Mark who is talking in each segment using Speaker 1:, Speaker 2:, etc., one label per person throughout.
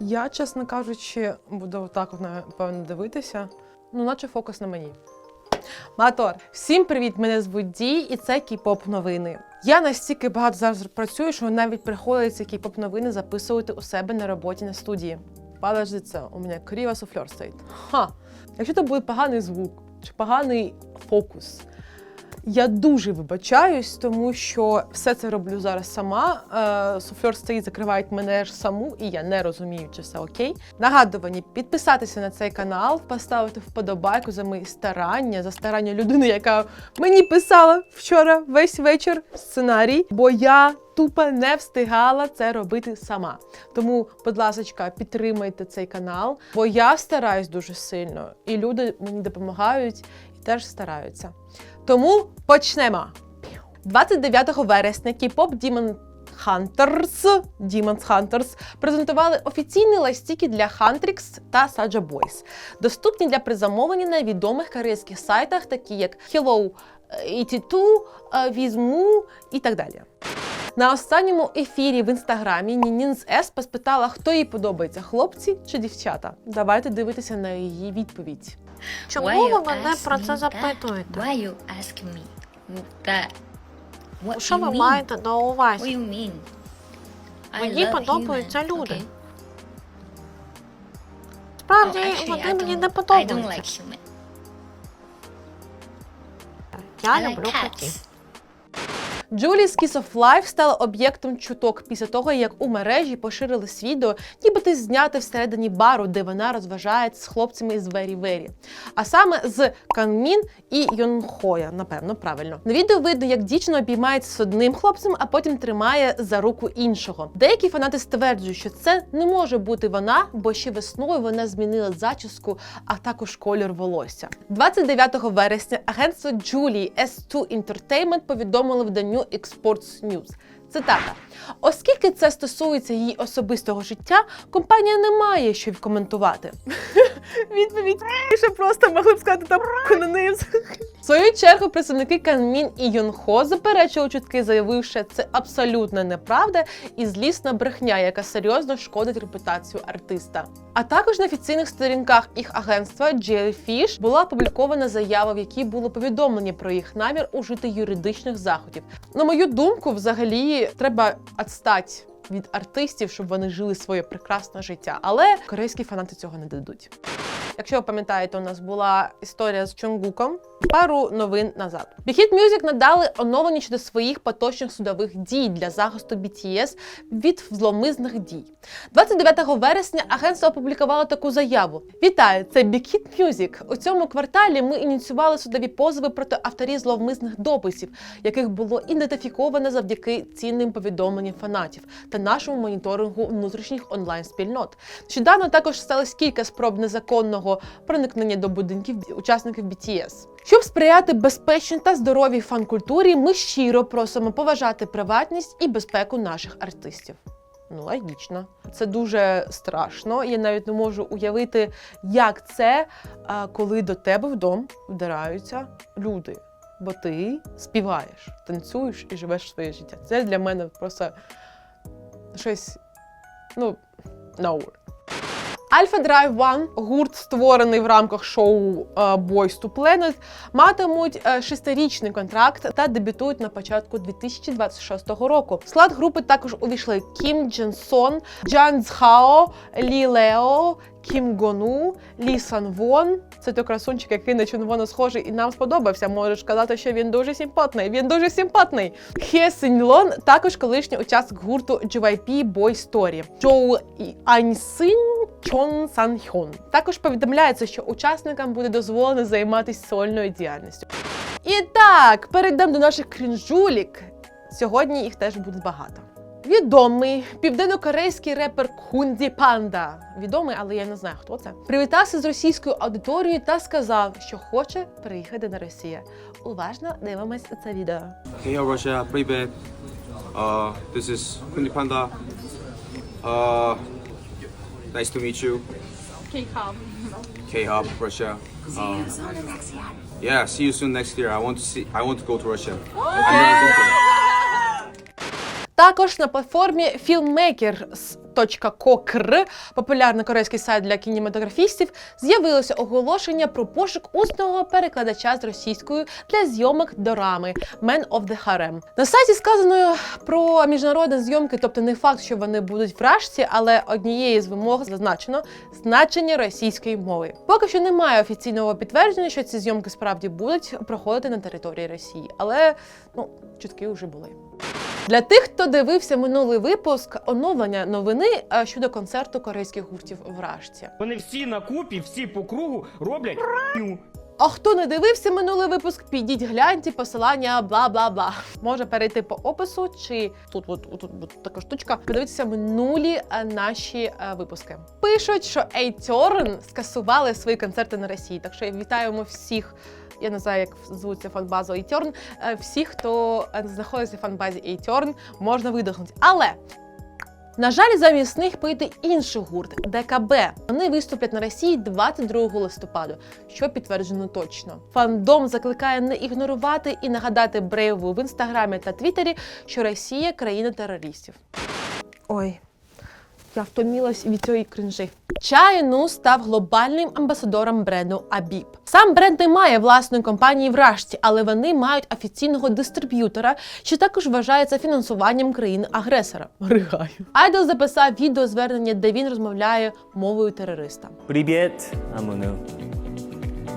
Speaker 1: Я, чесно кажучи, буду отак, от, напевно, дивитися. Ну, наче фокус на мені. Мотор. Всім привіт! Мене звуть Ді, і це кей-поп новини. Я настільки багато зараз працюю, що навіть приходиться кей-поп новини записувати у себе на роботі на студії. Подождите, у мене криво суфлер стоїть. Ха! Якщо це буде поганий звук чи поганий фокус, я дуже вибачаюсь, тому що все це роблю зараз сама. Е, суфлер стоїть, закривають мене ж саму, і я не розумію, чи все окей. Нагадування підписатися на цей канал, поставити вподобайку за мої старання, за старання людини, яка мені писала вчора весь вечір сценарій, бо я тупо не встигала це робити сама. Тому, будь ласка, підтримайте цей канал, бо я стараюсь дуже сильно, і люди мені допомагають теж стараються. Тому почнемо. 29 вересня K-pop Demon Hunters, Demons Hunters презентували офіційні лайстіки для Huntrix та Saja Boys, доступні для призамовлення на відомих корейських сайтах, такі як Hello 82, Візму і так далі. На останньому ефірі в інстаграмі Нінінс С поспитала, хто їй подобається, хлопці чи дівчата. Давайте дивитися на її відповідь.
Speaker 2: Чому ви мене про це запитуєте?
Speaker 3: Why you ask me that? What
Speaker 2: Що ви маєте на
Speaker 3: What
Speaker 2: увазі?
Speaker 3: you mean? I
Speaker 2: Мені
Speaker 3: love
Speaker 2: подобаються
Speaker 3: humans,
Speaker 2: люди.
Speaker 3: okay?
Speaker 2: Справді,
Speaker 3: Oh, actually,
Speaker 2: вони мені
Speaker 3: don't-
Speaker 2: не
Speaker 3: I don't
Speaker 2: подобаються.
Speaker 3: like human.
Speaker 2: Я
Speaker 3: I like
Speaker 2: люблю котів.
Speaker 3: Cats.
Speaker 1: Джулі's Kiss of Life стала об'єктом чуток після того, як у мережі поширились відео, нібито зняте всередині бару, де вона розважається з хлопцями з Very Very. А саме з Канмін і Йонхоя, напевно, правильно. На відео видно, як дівчина обіймається з одним хлопцем, а потім тримає за руку іншого. Деякі фанати стверджують, що це не може бути вона, бо ще весною вона змінила зачіску, а також колір волосся. 29 вересня агентство Julie S2 Entertainment повідомило виданню Exports News. Цитата: оскільки це стосується її особистого життя, компанія не має що коментувати. Відповідь що просто могли б сказати там на неї. В свою чергу представники Канмін і Йонхо заперечили чутки, заявивши, це абсолютно неправда і злісна брехня, яка серйозно шкодить репутацію артиста. А також на офіційних сторінках їх агентства Jellyfish була опублікована заява, в якій було повідомлення про їх намір ужити юридичних заходів. На мою думку, взагалі треба відстати від артистів, щоб вони жили своє прекрасне життя. Але корейські фанати цього не дадуть. Якщо ви пам'ятаєте, у нас була історія з Чонгуком пару новин назад. Big Hit Music надали оновлення щодо своїх поточних судових дій для захисту BTS від зломисних дій. 29 вересня агентство опублікувало таку заяву: Вітаю, це Big Hit. У цьому кварталі ми ініціювали судові позови проти авторів зловмисних дописів, яких було ідентифіковано завдяки цінним повідомленням фанатів та нашому моніторингу внутрішніх онлайн-спільнот. Нещодавно також сталося кілька спроб незаконного проникнення до будинків учасників BTS. Щоб сприяти безпечній та здоровій фан-культурі, ми щиро просимо поважати приватність і безпеку наших артистів. Ну, логічно. Це дуже страшно. Я навіть не можу уявити, як це, коли до тебе вдома вдираються люди. Бо ти співаєш, танцюєш і живеш своє життя. Це для мене просто щось. Ну, no Alpha Drive One, гурт, створений в рамках шоу е, Boys to Planet, матимуть е, шестирічний контракт та дебютують на початку 2026 року. В склад групи також увійшли Кім Джен Сон, Джан Цхао, Лі Лео, Кім Гону, Лі Сан Вон. Це той красунчик, який на Чунвона схожий і нам сподобався. Можеш сказати, що він дуже симпатний. Він дуже симпатний. Хє Синьлон також колишній учасник гурту JYP Boy Story. Джоу Аньсин Чон Сан Хьон. Також повідомляється, що учасникам буде дозволено займатися сольною діяльністю. І так, перейдемо до наших крінжулік. Сьогодні їх теж буде багато. Відомий південно-корейський репер Хунді Панда. Відомий, але я не знаю, хто це. Привітався з російською аудиторією та сказав, що хоче приїхати на Росію. Уважно дивимось це відео.
Speaker 4: Hey, Russia. Uh, this is Kundi Panda. Uh, nice to meet you. K-Hub. K-Hub, Russia. Um, yeah, see you soon next year. I want to see. I want to go to Russia.
Speaker 1: Також на платформі Filmmaker Kino.co.kr, популярний корейський сайт для кінематографістів, з'явилося оголошення про пошук усного перекладача з російською для зйомок дорами Man of the Harem. На сайті сказано про міжнародні зйомки, тобто не факт, що вони будуть в рашці, але однією з вимог зазначено значення російської мови. Поки що немає офіційного підтвердження, що ці зйомки справді будуть проходити на території Росії, але ну чутки вже були. Для тих, хто дивився минулий випуск, оновлення новини е, щодо концерту корейських гуртів в Рашці.
Speaker 5: Вони всі на купі, всі по кругу роблять.
Speaker 1: А хто не дивився минулий випуск, підіть гляньте посилання, бла бла бла. Може перейти по опису, чи тут от, от, от, от така штучка. Подивитися минулі е, наші е, випуски. Пишуть, що A-Turn скасували свої концерти на Росії. Так що вітаємо всіх. Я не знаю, як звуться фанбазу A-Turn. Е, Всіх, хто е, знаходиться в фанбазі A-Turn, можна видихнути. Але на жаль, замість них поїде інший гурт ДКБ. Вони виступлять на Росії 22 листопада, що підтверджено точно. Фандом закликає не ігнорувати і нагадати Брейву в інстаграмі та Твіттері, що Росія країна терористів. Ой. Я втомілась від цієї кринжи. Чайну став глобальним амбасадором бренду Абіб. Сам бренд не має власної компанії в Рашці, але вони мають офіційного дистриб'ютора, що також вважається фінансуванням країни-агресора. Ригаю. Айдол записав відеозвернення, де він розмовляє мовою терориста.
Speaker 6: I'm Unu.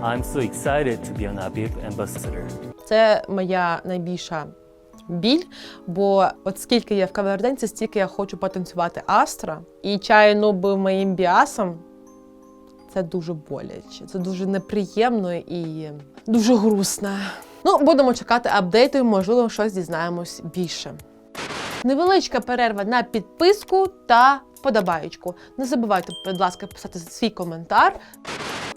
Speaker 6: I'm so excited to be an Abib ambassador.
Speaker 1: Це моя найбільша біль, бо от скільки я в каверденці, стільки я хочу потанцювати Астра. І чайно був моїм біасом. Це дуже боляче, це дуже неприємно і дуже грустно. Ну, будемо чекати апдейту, і, можливо, щось дізнаємось більше. Невеличка перерва на підписку та вподобаєчку. Не забувайте, будь ласка, писати свій коментар.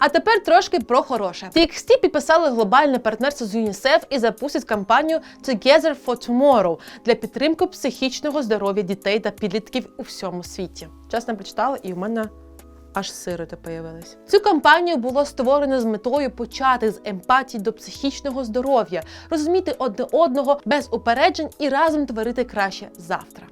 Speaker 1: А тепер трошки про хороше. TXT підписали глобальне партнерство з ЮНІСЕФ і запустять кампанію Together for Tomorrow для підтримки психічного здоров'я дітей та підлітків у всьому світі. Чесно прочитала, і в мене аж сироти появились. Цю кампанію було створено з метою почати з емпатії до психічного здоров'я, розуміти одне одного без упереджень і разом творити краще завтра.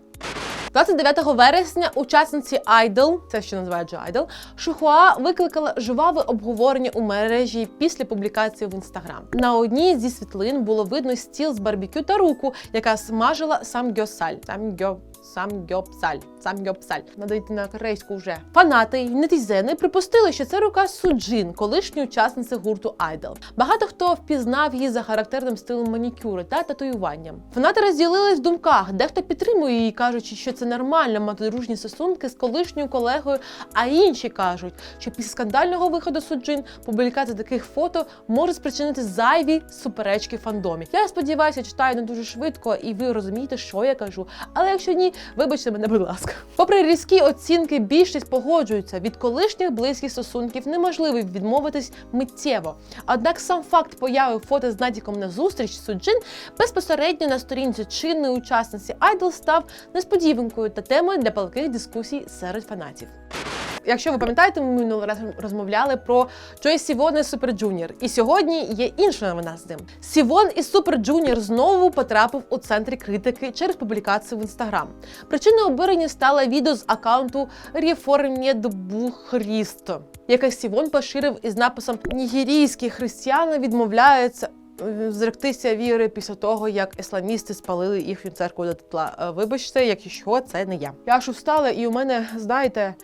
Speaker 1: 29 вересня учасниці Idol, це ще називають Idol, Шухуа викликала жваве обговорення у мережі після публікації в інстаграм. На одній зі світлин було видно стіл з барбекю та руку, яка смажила самгьосаль. Самгьо Самгьопсаль. Самгьопсаль. Надо йти на корейську вже. Фанати й нетизени припустили, що це рука Суджин, колишньої учасниці гурту Idol. Багато хто впізнав її за характерним стилем манікюри та татуюванням. Фанати розділились в думках, дехто підтримує її, кажучи, що це нормально мати дружні стосунки з колишньою колегою. А інші кажуть, що після скандального виходу Суджин публікація таких фото може спричинити зайві суперечки фандомі. Я сподіваюся, читаю не дуже швидко, і ви розумієте, що я кажу. Але якщо ні, вибачте мене, будь ласка. Попри різкі оцінки, більшість погоджуються. Від колишніх близьких стосунків неможливо відмовитись миттєво. Однак сам факт появи фото з Надіком на зустріч Суджин безпосередньо на сторінці чинної учасниці Айдол став несподіванкою та темою для палких дискусій серед фанатів. Якщо ви пам'ятаєте, ми минулий раз розмовляли про Джой Сівон і Супер Джуніор. І сьогодні є інша новина з ним. Сівон із Супер Джуніор знову потрапив у центрі критики через публікацію в інстаграм. Причиною обурення стало відео з аккаунту Бухрісто, яке Сівон поширив із написом Нігерійські християни відмовляються. е, Зректися віри після того, як ісламісти спалили їхню церкву до тепла. Е, Вибачте, якщо це не я. Я аж устала, і у мене, знаєте,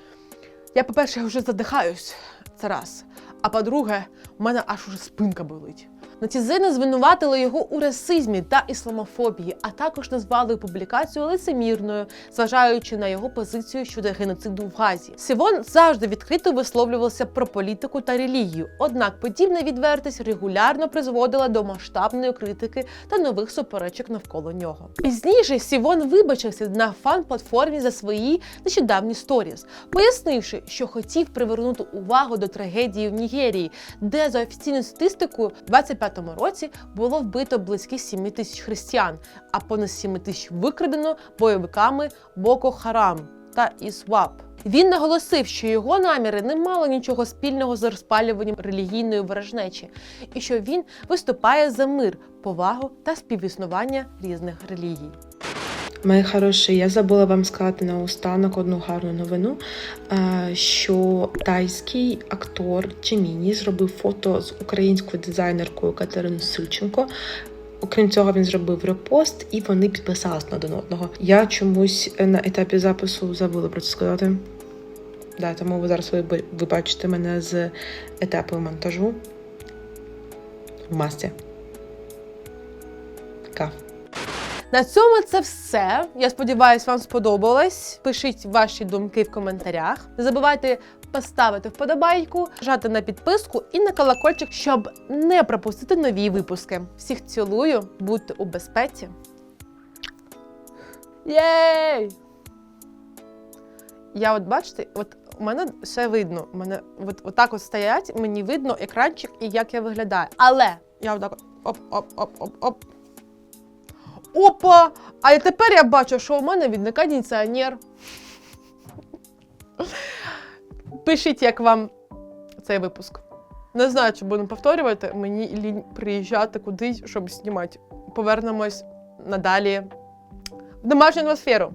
Speaker 1: я, по-перше, вже задихаюсь, це раз. А по-друге, в мене аж уже спинка болить. Націзини звинуватили його у расизмі та ісламофобії, а також назвали публікацію лицемірною, зважаючи на його позицію щодо геноциду в Газі. Сівон завжди відкрито висловлювався про політику та релігію. Однак подібна відвертість регулярно призводила до масштабної критики та нових суперечок навколо нього. Пізніше Сівон вибачився на фан-платформі за свої нещодавні сторіс, пояснивши, що хотів привернути увагу до трагедії в Нігерії, де за офіційною статистикою 25 1945 році було вбито близько 7 тисяч християн, а понад 7 тисяч викрадено бойовиками Боко Харам та Ісвап. Він наголосив, що його наміри не мали нічого спільного з розпалюванням релігійної ворожнечі, і що він виступає за мир, повагу та співіснування різних релігій.
Speaker 7: Мої хороші, я забула вам сказати наостанок одну гарну новину, е, що тайський актор Чеміні зробив фото з українською дизайнеркою Катериною Сильченко. Окрім цього, він зробив репост і вони підписались на один одного. Я чомусь на етапі запису забула про це сказати. Да, тому ви зараз ви, ви бачите мене з етапу монтажу в масці.
Speaker 1: На цьому це все. Я сподіваюся, вам сподобалось. Пишіть ваші думки в коментарях. Не забувайте поставити вподобайку, жати на підписку і на колокольчик, щоб не пропустити нові випуски. Всіх цілую, будьте у безпеці. Єй! Я от бачите, от у мене все видно. У мене от, отак от стоять, мені видно екранчик і як я виглядаю. Але я отак оп-оп-оп-оп-оп. Опа! А і тепер я бачу, що у мене від кондиціонер. Пишіть, як вам цей випуск. Не знаю, чи будемо повторювати. Мені лінь приїжджати кудись, щоб знімати. Повернемось надалі в домашню атмосферу.